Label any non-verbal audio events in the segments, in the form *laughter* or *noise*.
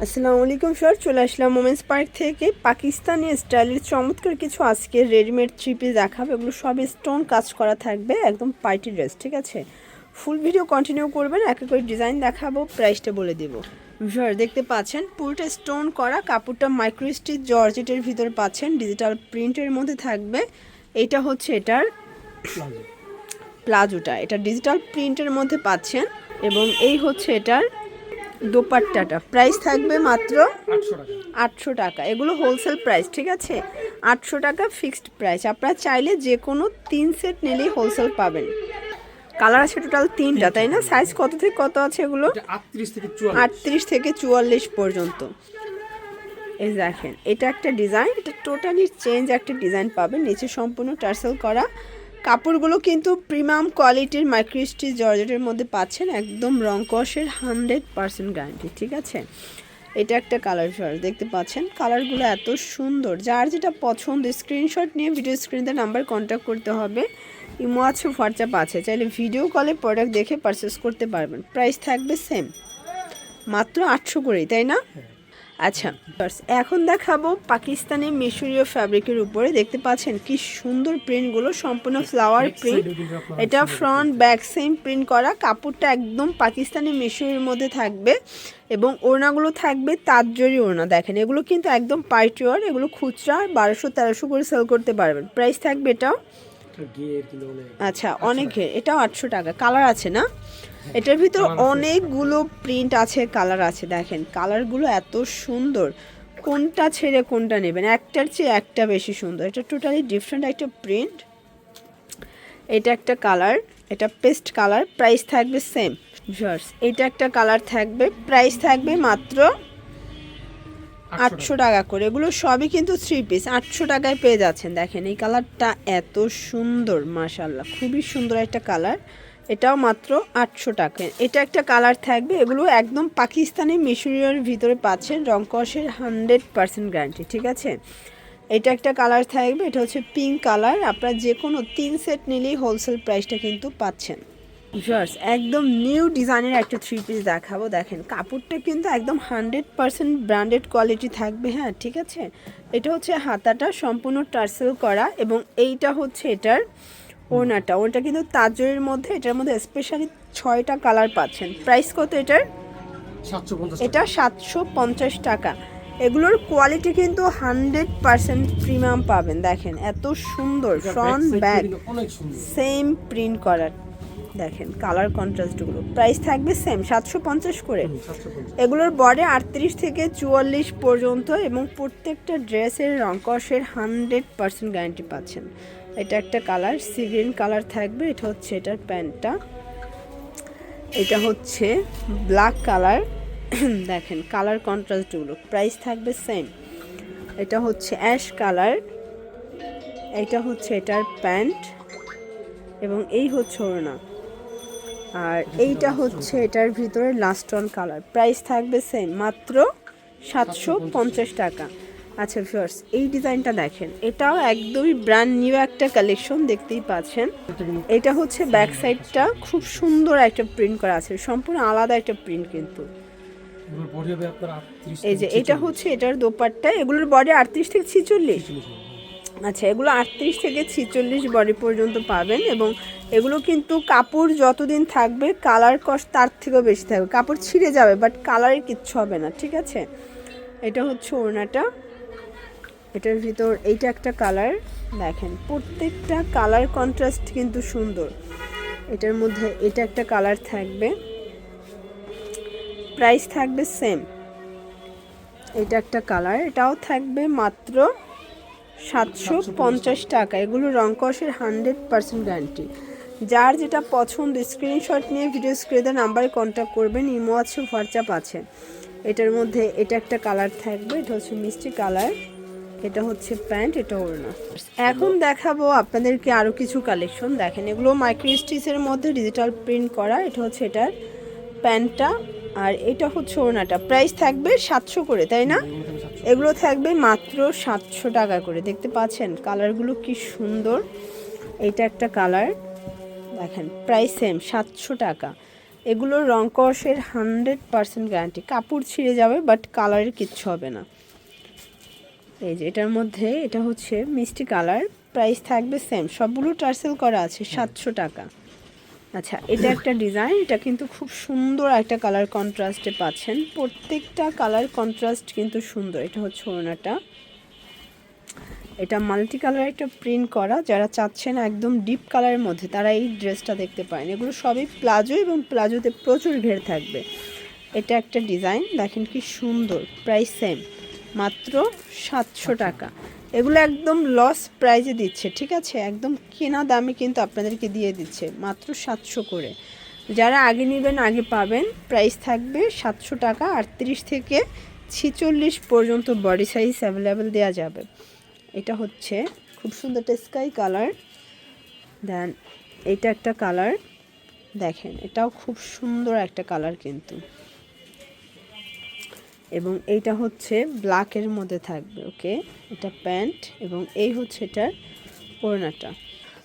আসসালামু আলাইকুম স্যার। চলে আসলাম মোমেন্স পার্ক থেকে। পাকিস্তানি স্টাইলের চমৎকার কিছু আজকে রেডিমেড থ্রি পিস দেখাবো। এগুলো সব স্টোন কাজ করা থাকবে একদম পার্টি ড্রেস ঠিক আছে? ফুল ভিডিও কন্টিনিউ করবেন এক এক করে ডিজাইন দেখাবো প্রাইসটা বলে দিব। স্যার দেখতে পাচ্ছেন পুরোটা স্টোন করা কাপড়টা মাইক্রোস্টিচ জর্জেটের ভিতরে পাচ্ছেন ডিজিটাল প্রিন্টের মধ্যে থাকবে। এটা হচ্ছে এটার প্লাজোটা এটা ডিজিটাল প্রিন্টের মধ্যে পাচ্ছেন এবং এই হচ্ছে এটার দোপাট্টাটা। প্রাইস থাকবে মাত্র আটশো টাকা। এগুলো হোলসেল প্রাইস ঠিক আছে? আটশো টাকা ফিক্সড প্রাইস আপনারা চাইলে যে কোনো তিন সেট নিলেই হোলসেল পাবেন। কালার আছে টোটাল তিনটা তাই না? সাইজ কত থেকে কত আছে এগুলো? আটত্রিশ থেকে চুয়াল্লিশ। পর্যন্ত। এই দেখেন এটা একটা ডিজাইন এটা টোটালি চেঞ্জ একটা ডিজাইন পাবেন। নিচে সম্পূর্ণ টার্সেল করা। কাপড়গুলো কিন্তু প্রিমিয়াম কোয়ালিটির মাইক্রোস্টিচ জর্জেটের মধ্যে পাচ্ছেন একদম রং কষের হান্ড্রেড পার্সেন্ট গ্যারান্টি, ঠিক আছে? এটা একটা কালার চয়েস, দেখতে পাচ্ছেন? কালারগুলো এত সুন্দর। যার যেটা পছন্দ, স্ক্রিনশট নিয়ে ভিডিও স্ক্রিনে নাম্বার কন্ট্যাক্ট করতে হবে। ইমো আছে হোয়াটসঅ্যাপ আছে। চাইলে ভিডিও কলে প্রোডাক্ট দেখে পারচেস করতে পারবেন। প্রাইস থাকবে সেম মাত্র আটশো করেই, তাই না? আচ্ছা এখন দেখাবো পাকিস্তানি মিশরীয় ফ্যাব্রিকের উপরে। দেখতে পাচ্ছেন কি সুন্দর প্রিন্টগুলো সম্পূর্ণ ফ্লাওয়ার প্রিন্ট এটা ফ্রন্ট ব্যাক সেম প্রিন্ট করা। কাপড়টা একদম পাকিস্তানি মিশরের মধ্যে থাকবে এবং ওড়নাগুলো থাকবে তাঁতজরি ওড়না। দেখেন এগুলো কিন্তু একদম পাইটিওর এগুলো খুচরা বারোশো তেরোশো করে সেল করতে পারবেন। প্রাইস থাকবে এটাও? আচ্ছা অনেক ঘের এটাও আটশো টাকা। কালার আছে না? এটার ভিতর অনেকগুলো প্রিন্ট আছে কালার আছে দেখেন। কালারগুলো এত সুন্দর। কোনটা ছেড়ে কোনটা নেবেন? একটার চেয়ে একটা বেশি সুন্দর। এটা টোটালি ডিফারেন্ট একটা প্রিন্ট এটা একটা কালার এটা পেস্ট কালার প্রাইস থাকবে সেম ভিউয়ার্স এটা একটা কালার থাকবে প্রাইস থাকবে মাত্র আটশো টাকা করে। এগুলো সবই কিন্তু থ্রি পিস আটশো টাকায় পেয়ে যাচ্ছেন। দেখেন এই কালারটা এত সুন্দর মাশাল্লাহ খুবই সুন্দর একটা কালার এটাও মাত্র আটশো টাকা। এটা একটা কালার থাকবে, এগুলো একদম পাকিস্তানি মিশরীয়র ভিতরে পাচ্ছেন রংকসের হান্ড্রেড পার্সেন্ট গ্যারান্টি, ঠিক আছে? এটা একটা কালার থাকবে, এটা হচ্ছে পিঙ্ক কালার, আপনারা যে কোনো তিন সেট নিলেই হোলসেল প্রাইসটা কিন্তু পাচ্ছেন। ভিউয়ার্স, একদম নিউ ডিজাইনের একটা থ্রি পিস দেখাবো, দেখেন, কাপড়টা কিন্তু একদম হান্ড্রেড পার্সেন্ট ব্র্যান্ডেড কোয়ালিটি থাকবে হ্যাঁ ঠিক আছে? এটা হচ্ছে হাতাটা সম্পূর্ণ টার্সেল করা এবং এইটা হচ্ছে এটার ওড়নাটা ওটা কিন্তু তাজরের মধ্যে এটার মধ্যে স্পেশালি ছয়টা কালার পাচ্ছেন। প্রাইস কত এটার? এটা সাতশো পঞ্চাশ টাকা। এগুলোর কোয়ালিটি কিন্তু হান্ড্রেড পার্সেন্ট প্রিমিয়াম পাবেন। দেখেন এত সুন্দর ফ্রন্ট ব্যাক সেম প্রিন্ট করার। দেখেন কালার কন্ট্রাস্টগুলো প্রাইস থাকবে সেম সাতশো পঞ্চাশ করে। এগুলোর বডি আটত্রিশ থেকে চুয়াল্লিশ পর্যন্ত এবং প্রত্যেকটা ড্রেসের রংকসের হান্ড্রেড পার্সেন্ট গ্যারান্টি পাচ্ছেন। এটা একটা কালার সি গ্রিন কালার থাকবে। এটা হচ্ছে এটার প্যান্টটা। এটা হচ্ছে ব্ল্যাক কালার *clears throat* দেখেন কালার কন্ট্রাস্টগুলো প্রাইস থাকবে সেম এটা হচ্ছে অ্যাশ কালার এটা হচ্ছে এটার প্যান্ট। এবং এই হচ্ছে ওড়না। আর এইটা হচ্ছে এটার ভিতরে লাস্ট অন কালার প্রাইস থাকবে সেম মাত্র সাতশো পঞ্চাশ টাকা। আচ্ছা ভিউয়ার্স এই ডিজাইনটা দেখেন এটাও একদমই ব্র্যান্ড নিউ একটা কালেকশন দেখতেই পাচ্ছেন। এটা হচ্ছে ব্যাক সাইডটা খুব সুন্দর একটা প্রিন্ট করা আছে সম্পূর্ণ আলাদা একটা প্রিন্ট কিন্তু। এই যে এটা হচ্ছে এটার দোপাট্টা এগুলোর বডি আটত্রিশ থেকে ছিচল্লিশ। আচ্ছা এগুলো আটত্রিশ থেকে ছিচল্লিশ বডি পর্যন্ত পাবেন এবং এগুলো কিন্তু কাপড় যতদিন থাকবে কালার কস্ট তার থেকেও বেশি থাকবে। কাপড় ছিঁড়ে যাবে বাট কালারের কিচ্ছু হবে না, ঠিক আছে? এটা হচ্ছে ওড়নাটা। এটার ভিতর এইটা একটা কালার দেখেন, প্রত্যেকটা কালার কন্ট্রাস্ট কিন্তু সুন্দর। এটার মধ্যে এটা একটা কালার থাকবে। প্রাইস থাকবে সেম এটা একটা কালার এটাও থাকবে মাত্র সাতশো পঞ্চাশ টাকা। এগুলো রংকসের হান্ড্রেড পার্সেন্ট গ্যারান্টি। যার যেটা পছন্দ স্ক্রিনশট নিয়ে ভিডিও স্ক্রিনে নাম্বারে কন্ট্যাক্ট করবেন, ইমো আছে হোয়াটসঅ্যাপ আছে। এটার মধ্যে এটা একটা কালার থাকবে, এটা হচ্ছে মিষ্টি কালার এটা হচ্ছে প্যান্ট, এটা ওড়না। এখন দেখাবো আপনাদেরকে আরও কিছু কালেকশন দেখেন, এগুলো মাইক্রো স্টিচের মধ্যে ডিজিটাল প্রিন্ট করা, এটা হচ্ছে এটার প্যান্টটা, আর এটা হচ্ছে ওড়নাটা। প্রাইস থাকবে সাতশো করে, তাই না? এগুলো থাকবে মাত্র সাতশো টাকা করে। দেখতে পাচ্ছেন কালারগুলো কি সুন্দর। এটা একটা কালার। দেখেন, প্রাইস সেম সাতশো টাকা। এগুলোর রং কষের হান্ড্রেড পার্সেন্ট গ্যারান্টি। কাপড় ছিঁড়ে যাবে, বাট কালারের কিচ্ছু হবে না। এই যে, এটার মধ্যে, এটা হচ্ছে মিষ্টি কালার। প্রাইস থাকবে সেম সবগুলো টার্সেল করা আছে, সাতশো টাকা। আচ্ছা এটা একটা ডিজাইন এটা কিন্তু খুব সুন্দর একটা কালার কন্ট্রাস্টে পাচ্ছেন। প্রত্যেকটা কালার কন্ট্রাস্ট কিন্তু সুন্দর এটা হচ্ছে ওনাটা এটা মাল্টি কালার একটা প্রিন্ট করা যারা চাচ্ছেন একদম ডিপ কালারের মধ্যে তারা এই ড্রেসটা দেখতে পারেন। এগুলো সবই প্লাজো এবং প্লাজোতে প্রচুর ঘের থাকবে। এটা একটা ডিজাইন দেখেন কি সুন্দর প্রাইস সেম মাত্র সাতশো টাকা। এগুলো একদম লস প্রাইজে দিচ্ছে, ঠিক আছে? একদম কেনা দামে কিন্তু আপনাদেরকে দিয়ে দিচ্ছে, মাত্র সাতশো করে। যারা আগে নেবেন, আগে পাবেন প্রাইস থাকবে সাতশো টাকা, আটত্রিশ থেকে ছিচল্লিশ পর্যন্ত বডি সাইজ অ্যাভেলেবেল দেওয়া যাবে। এটা হচ্ছে খুব সুন্দর একটা স্কাই কালার দেন এটা একটা কালার দেখেন, এটাও খুব সুন্দর একটা কালার কিন্তু। এবং এইটা হচ্ছে ব্ল্যাকের মধ্যে থাকবে ওকে এটা প্যান্ট এবং এই হচ্ছে এটার ওড়নাটা।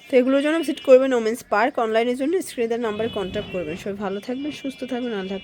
তো এগুলোর জন্য ভিজিট করবেন ওমেন্স পার্ক অনলাইনের জন্য স্ক্রিনের নাম্বারে কন্ট্যাক্ট করবেন। সবাই ভালো থাকবেন, সুস্থ থাকবেন, আল্লাহ।